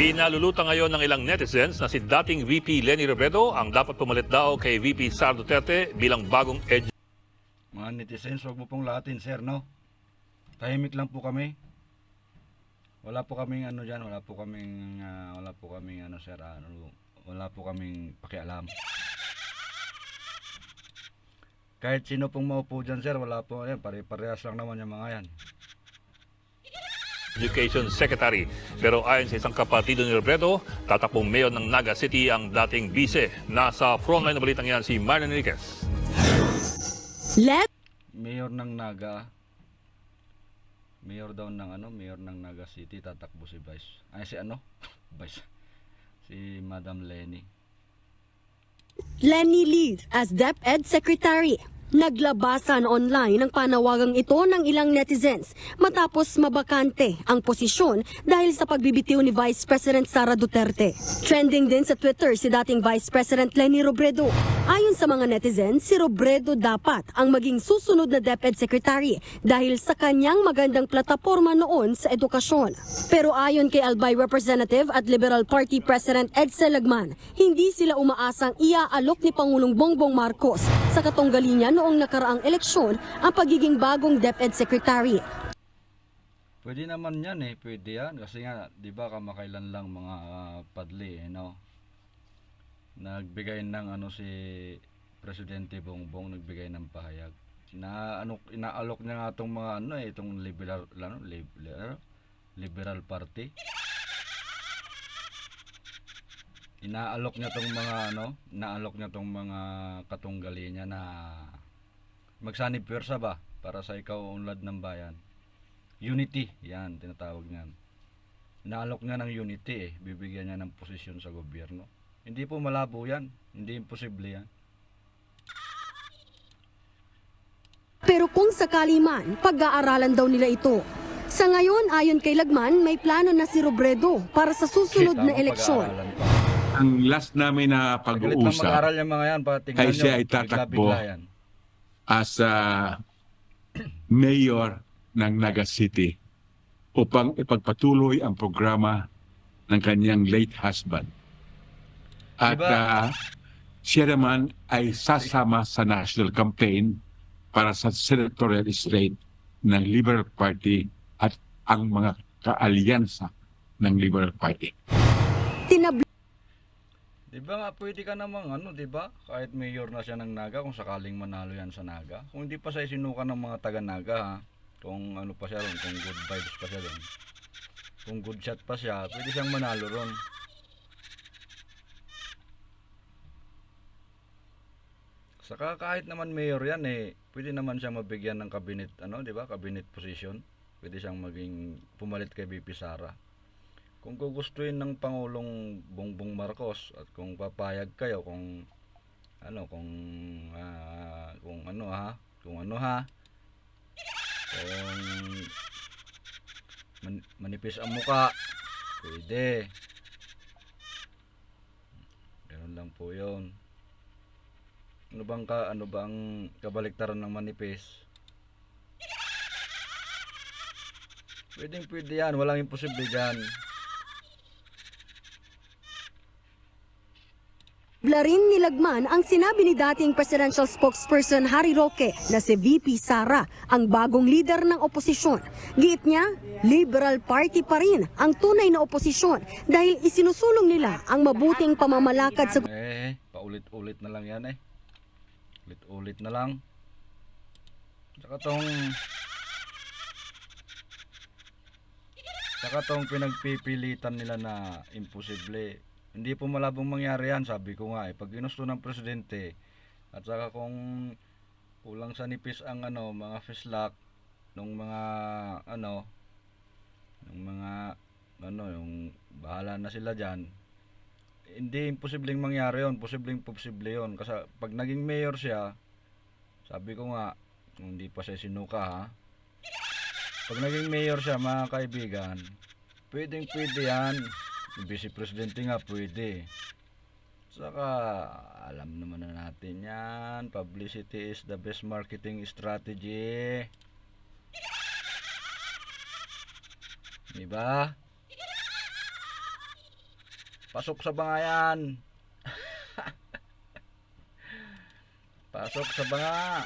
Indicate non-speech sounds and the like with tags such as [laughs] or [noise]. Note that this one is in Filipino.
Pinalulutan ngayon ng ilang netizens na si dating VP Lenny Robredo ang dapat pumalit daw kay VP Sara Duterte bilang bagong edge Mga netizens, huwag mo pong lahatin, sir, no? Tahimik lang po kami. Wala po kaming ano diyan, wala po kaming ah, wala po kaming ano sir, ah, ano, wala po kaming pakialam. Kahit sino pong maupo dyan, sir, wala po, yan, pare-parehas lang naman yung mga yan. Education Secretary. Pero ayon sa isang kapatido ni Robredo, tatakbong mayor ng Naga City ang dating vice. Nasa frontline na balitang yan si Marlon Enriquez. Let Mayor ng Naga, mayor daw ng ano, mayor ng Naga City, tatakbo si Vice. Ay, si ano? [laughs] Vice. Si Madam Lenny. Lenny Lee as DepEd Secretary. Naglabasan online ang panawagang ito ng ilang netizens matapos mabakante ang posisyon dahil sa pagbibitiw ni Vice President Sara Duterte. Trending din sa Twitter si dating Vice President Lenny Robredo. Ayon sa mga netizens, si Robredo dapat ang maging susunod na DepEd Secretary dahil sa kanyang magandang plataforma noon sa edukasyon. Pero ayon kay Albay Representative at Liberal Party President Ed Selagman, hindi sila umaasang iaalok ni Pangulong Bongbong Marcos sa katunggali niya noong nakaraang eleksyon ang pagiging bagong DepEd Secretary. Pwede naman yan eh, pwede yan. Kasi nga, di ba kamakailan lang mga ah, padli, eh, no? Nagbigay ng ano si Presidente Bongbong, nagbigay ng pahayag. Ina, ano, inaalok niya nga itong mga ano eh, itong liberal, ano, liberal, liberal party. Inaalok niya tong mga ano, inaalok niya tong mga katunggali niya na magsanib pwersa ba para sa ikaw unlad ng bayan. Unity, yan, tinatawag niyan. Naalok niya ng unity eh, bibigyan niya ng posisyon sa gobyerno. Hindi po malabo yan, hindi imposible yan. Pero kung sakali man, pag-aaralan daw nila ito. Sa ngayon, ayon kay Lagman, may plano na si Robredo para sa susunod na Tamang eleksyon. ang last namin na pag-uusap mag-aral yung mga yan, nyo, siya ay tatakbo. as a mayor ng Naga City upang ipagpatuloy ang programa ng kanyang late husband. At Diba? ah, siya naman ay sasama sa national campaign para sa senatorial slate ng Liberal Party at ang mga kaalyansa ng Liberal Party. Tinabla Di ba nga pwede ka namang ano, di ba? Kahit mayor na siya ng Naga kung sakaling manalo yan sa Naga. Kung hindi pa siya isinukan ng mga taga Naga ha. Kung ano pa siya ron, kung good vibes pa siya ron. Kung good shot pa siya, pwede siyang manalo ron. Saka kahit naman mayor yan eh, pwede naman siya mabigyan ng cabinet, ano, di ba? Cabinet position. Pwede siyang maging pumalit kay BP Sara kung gugustuhin ng Pangulong Bongbong Marcos at kung papayag kayo kung ano kung ah, kung ano ha kung ano ha kung man- manipis ang muka pwede ganun lang po yun ano bang ka ano bang kabaliktaran ng manipis pwedeng pwede yan walang imposible dyan rin ni Lagman ang sinabi ni dating presidential spokesperson Harry Roque na si VP Sara ang bagong leader ng oposisyon. Giit niya, Liberal Party pa rin ang tunay na oposisyon dahil isinusulong nila ang mabuting pamamalakad sa Eh, paulit-ulit na lang yan eh. Ulit-ulit na lang. Saka tong... Saka tong pinagpipilitan nila na imposible. Hindi po malabong mangyari yan, sabi ko nga eh. Pag ginusto ng presidente, at saka kung kulang sa nipis ang ano, mga fislak, nung mga ano, ng mga ano, yung bahala na sila dyan, hindi imposibleng mangyari yon posibleng posible yon kasi pag naging mayor siya sabi ko nga hindi pa siya sinuka ha? Pag naging mayor siya mga kaibigan pwedeng pwede yan. Vice presidente nga pwede. Saka alam naman na natin yan. Publicity is the best marketing strategy. Diba Pasok sa bangayan. [laughs] Pasok sa banga.